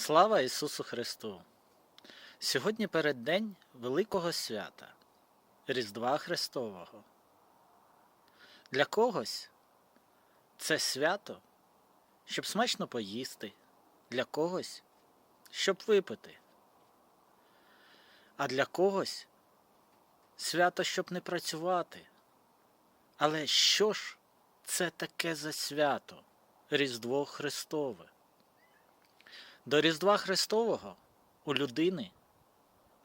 Слава Ісусу Христу! Сьогодні переддень Великого свята Різдва Христового. Для когось це свято, щоб смачно поїсти, для когось, щоб випити. А для когось свято, щоб не працювати. Але що ж це таке за свято Різдво Христове? До Різдва Христового у людини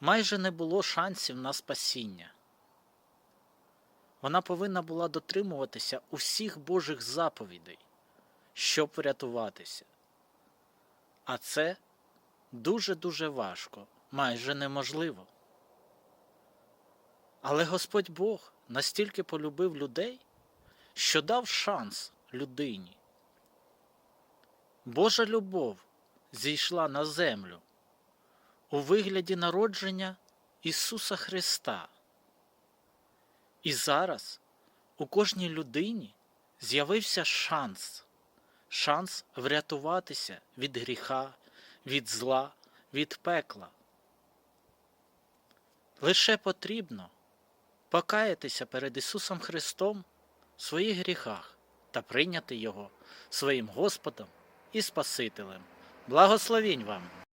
майже не було шансів на спасіння. Вона повинна була дотримуватися усіх Божих заповідей, щоб врятуватися. А це дуже-дуже важко, майже неможливо. Але Господь Бог настільки полюбив людей, що дав шанс людині. Божа любов зійшла на землю у вигляді народження Ісуса Христа. І зараз у кожній людині з'явився шанс, шанс врятуватися від гріха, від зла, від пекла. Лише потрібно покаятися перед Ісусом Христом в своїх гріхах та прийняти Його своїм Господом і Спасителем. Благословінь вам!